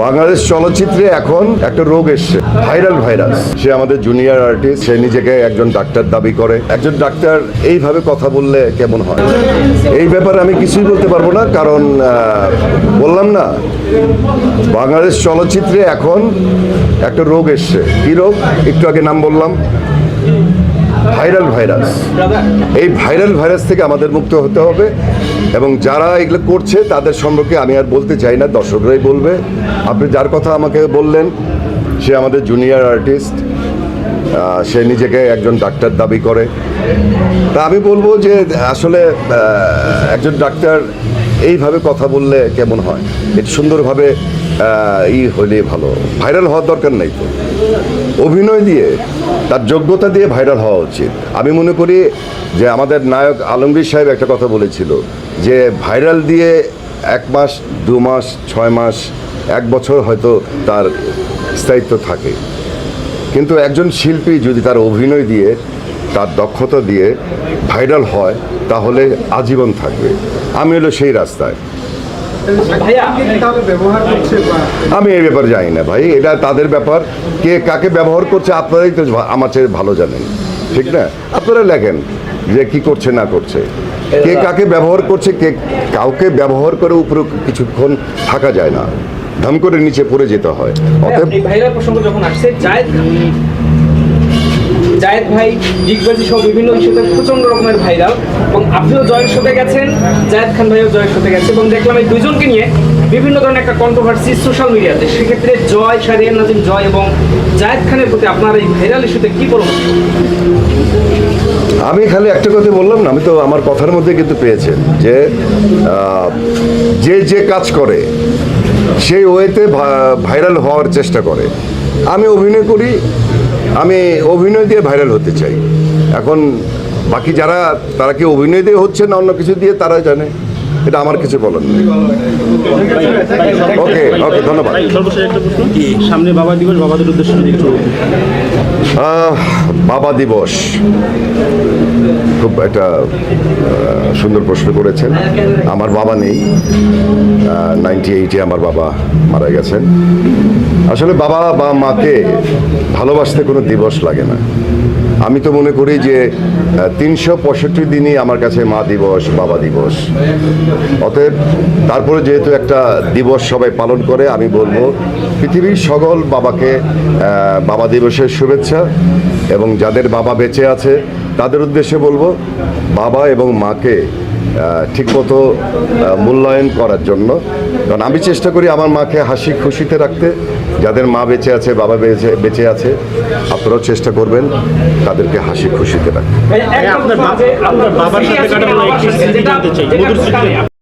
বাংলাদেশ চলচ্চিত্রে এখন একটা রোগ এসছে, ভাইরাল ভাইরাস। সে আমাদের জুনিয়র আর্টিস্ট সে নিজেকে একজন ডাক্তার দাবি করে। একজন ডাক্তার এইভাবে কথা বললে কেমন হয়? এই ব্যাপারে আমি কিছুই বলতে পারব না, কারণ বললাম না। বাংলাদেশ চলচ্চিত্রে এখন একটা রোগ এসছে। কি রোগ? একটু আগে নাম বললাম। Viral virus. এই ভাইরাল ভাইরাস থেকে আমাদের মুক্ত হতে হবে এবং যারা এগুলো করছে, তাদের সম্পর্কে আমি আর বলতে চাই না, দর্শকরাই বলবে। আপনি যার কথা আমাকে বললেন, সে আমাদের জুনিয়র আর্টিস্ট সে নিজেকে একজন ডাক্তার দাবি করে। তা আমি বলব যে, আসলে একজন ডাক্তার এইভাবে কথা বললে কেমন হয়? একটু সুন্দরভাবে ই হলে ভালো। ভাইরাল হওয়ার দরকার নেই তো। অভিনয় দিয়ে, তার যোগ্যতা দিয়ে ভাইরাল হওয়া উচিত। আমি মনে করি যে, আমাদের নায়ক আলমগীর সাহেব একটা কথা বলেছিল যে, ভাইরাল দিয়ে এক মাস, দু মাস, ছয় মাস, এক বছর হয়তো তার স্থায়িত্ব থাকে। কিন্তু একজন শিল্পী যদি তার অভিনয় দিয়ে তার দক্ষতা দিয়ে ভাইরাল হয় তাহলে আজীবন থাকবে। আমি হলো সেই রাস্তায়। আমি এই ব্যাপারে জানি না ভাই এটা তাদের ব্যাপার। কে কাকে ব্যবহার করছে আপনারাই তো আমার চেয়ে ভালো জানেন। ঠিক না? আপনারা লেখেন যে কি করছে না করছে। কে কাকে ব্যবহার করছে কে কাউকে ব্যবহার করে উপরে কিছুক্ষণ থাকা যায় না। ধাম করে নিচে পড়ে যেতে হয়। অতএব এই ভাইরাল প্রসঙ্গ যখন আসছে জায়েদ জায়েদ ভাই ডিগবাজি সহ বিভিন্ন ইস্যুতে প্রচণ্ড রকমের ভাইরাল এবং আপনিও জয়ের সাথে গেছেন জায়েদ খান ভাইও জয়ের সাথে গেছে এবং দেখলাম এই দুজনকে নিয়ে বিভিন্ন ধরনের একটা কন্ট্রোভার্সি সোশ্যাল মিডিয়াতে সেক্ষেত্রে জয় শারিয়ান নাজিম জয় এবং জায়েদ খানের প্রতি আপনার এই ভাইরাল ইস্যুতে কি পরামর্শ? আমি খালি একটা কথা বললাম না আমি তো আমার কথার মধ্যে কিন্তু পেয়েছেন যে যে যে কাজ করে সেই ওয়েতে ভাইরাল হওয়ার চেষ্টা করে। আমি অভিনয় করি আমি অভিনয় দিয়ে ভাইরাল হতে চাই। এখন বাকি যারা তারা কি অভিনয় দিয়ে হচ্ছে না অন্য কিছু দিয়ে তারা জানে। এটা আমার কিছু বলার নেই। ওকে ওকে ধন্যবাদ। সর্বশেষ একটা প্রশ্ন সামনে বাবা দিবস বাবাদের উদ্দেশ্যে বাবা দিবস। খুব একটা সুন্দর প্রশ্ন করেছেন। আমার বাবা নেই। নাইনটি এইটে আমার বাবা মারা গেছেন। আসলে বাবা বা মাকে ভালোবাসতে কোনো দিবস লাগে না। আমি তো মনে করি যে তিনশো পঁয়ষট্টি দিনই আমার কাছে মা দিবস, বাবা দিবস। অতএব তারপরে যেহেতু একটা দিবস সবাই পালন করে, আমি বলব পৃথিবীর সকল বাবাকে বাবা দিবসের শুভেচ্ছা এবং যাদের বাবা বেঁচে আছে, তাদের উদ্দেশ্যে বলব, বাবা এবং মাকে ঠিকমতো মূল্যায়ন করার জন্য। কারণ আমি চেষ্টা করি আমার মাকে হাসি খুশিতে রাখতে। যাদের মা বেঁচে আছে, বাবা বেঁচে বেঁচে আছে, আপনারাও চেষ্টা করবেন তাদেরকে হাসি খুশিতে রাখতে।